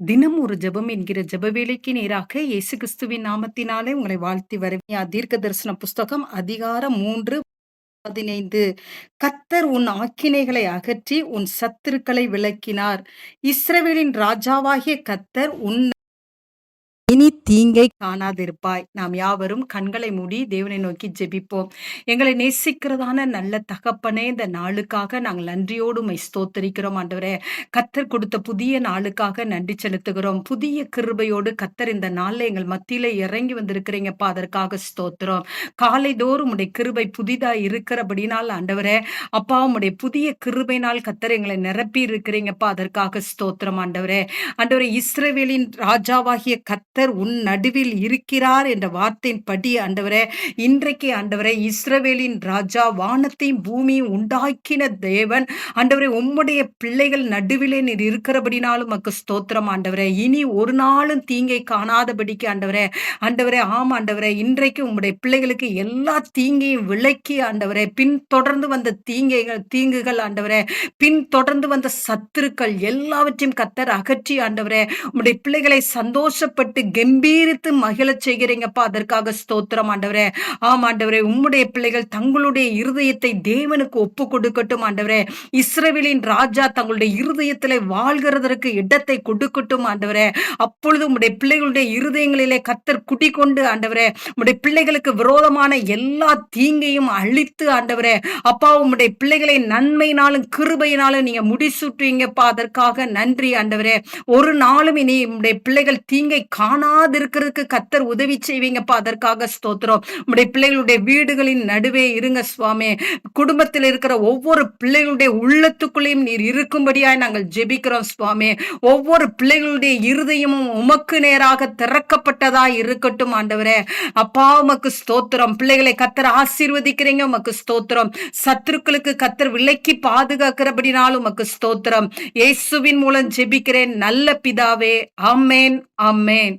தினம் ஒரு ஜெபம் என்கிற ஜெபவேளைக்கு நேராக இயேசு கிறிஸ்துவின் நாமத்தினாலே உங்களை வாழ்த்தி வருவேன் தீர்க்க தரிசன புஸ்தகம் அதிகாரம் மூன்று பதினைந்து. கத்தர் உன் ஆக்கினைகளை அகற்றி உன் சத்துருக்களை விளக்கினார். இஸ்ரவேலின் ராஜாவாகிய கத்தர் உன் இனி தீங்கை காணாதிருப்பாய். நாம் யாவரும் கண்களை மூடி தேவனை நோக்கி ஜெபிப்போம். எங்களை நேசிக்கிறதான நல்ல தகப்பனே இந்த நாளுக்காக நாங்கள் நன்றியோடு மை ஸ்தோத்தரிக்கிறோம் ஆண்டவரே. கத்தர் கொடுத்த புதிய நாளுக்காக நன்றி செலுத்துகிறோம். புதிய கிருபையோடு கத்தர் இந்த நாளில் எங்கள் மத்தியில இறங்கி வந்திருக்கிறீங்கப்பா அதற்காக ஸ்தோத்திரம். காலை தோறும் உடைய கிருபை புதிதா இருக்கிறபடினால் ஆண்டவரே அப்பா உடைய புதிய கிருபை கத்தர் எங்களை நிரப்பி இருக்கிறீங்கப்பா அதற்காக ஸ்தோத்திரம் ஆண்டவரே. ஆண்டவரே இஸ்ரேவேலின் ராஜாவாகிய கத்த கர்த்தர் உன் நடுவில் இருக்கிறார் என்ற வார்த்தையின் படி ஆண்டவரே இன்றைக்கு ஆண்டவரே இஸ்ரவேலின் ராஜா வானத்தையும் பூமியும் உண்டாக்கின தேவன். ஆண்டவரே உம்முடைய பிள்ளைகள் நடுவிலே நீர் இருக்கிறபடினாலும் மக்கு ஸ்தோத்திரம் ஆண்டவரே. இனி ஒரு நாளும் தீங்கை காணாதபடிக்கு ஆண்டவரே ஆண்டவரே ஆம் ஆண்டவரே இன்றைக்கு உம்முடைய பிள்ளைகளுக்கு எல்லா தீங்கையும் விளக்கி ஆண்டவரே பின் தொடர்ந்து வந்த தீங்கைகள் தீங்குகள் ஆண்டவரே பின் தொடர்ந்து வந்த சத்துருக்கள் எல்லாவற்றையும் கத்தர் அகற்றி ஆண்டவரே உம்முடைய பிள்ளைகளை சந்தோஷப்பட்டு கம்பீரித்து மகிழச் செய்கிறீங்கப்பா. அதற்காக ஸ்தோத்திரம் ஆண்டவரே. ஆம் ஆண்டவரே உம்முடைய பிள்ளைகள் தங்களுடைய இருதயத்தை தேவனுக்கு ஒப்பு கொடுக்கட்டும் ஆண்டவரே. இஸ்ரேலின் ராஜா தங்களுடைய இருதயத்தில் வாழ்கிறதற்கு இடத்தை கொடுக்கட்டும் ஆண்டவரே. அப்பொழுது உம்முடைய பிள்ளைகளுடைய இருதயங்களிலே கத்தர் குடிக்கொண்டு ஆண்டவரே உம்முடைய பிள்ளைகளுக்கு விரோதமான எல்லா தீங்கையும் அழித்து ஆண்டவரே. அப்பா உம்முடைய பிள்ளைகளை நன்மையினாலும் கிருபையினாலும் நீங்க முடிசூட்டுவீங்கப்பா. அதற்காக நன்றி ஆண்டவரே. ஒரு நாளும் இனி உம்முடைய பிள்ளைகள் தீங்கை காண காணாதிருக்கிறதுக்கு கத்தர் உதவி செய்வீங்கப்பா. அதற்காக ஸ்தோத்திரம். உடைய பிள்ளைகளுடைய வீடுகளின் நடுவே இருங்க சுவாமி. குடும்பத்தில் இருக்கிற ஒவ்வொரு பிள்ளைகளுடைய உள்ளத்துக்குள்ளேயும் நீர் இருக்கும்படியாய் நாங்கள் ஜெபிக்கிறோம் சுவாமி. ஒவ்வொரு பிள்ளைகளுடைய இருதயமும் உமக்கு நேராக திறக்கப்பட்டதா இருக்கட்டும் ஆண்டவரே. அப்பா உமக்கு ஸ்தோத்திரம். பிள்ளைகளை கத்தர் ஆசீர்வதிக்கிறீங்க உமக்கு ஸ்தோத்திரம். சத்துருக்களுக்கு கத்தர் விலைக்கு பாதுகாக்கிறபடினாலும் உமக்கு ஸ்தோத்திரம். இயேசுவின் மூலம் ஜெபிக்கிறேன். நல்ல பிதாவே அம்மேன் அம்மேன்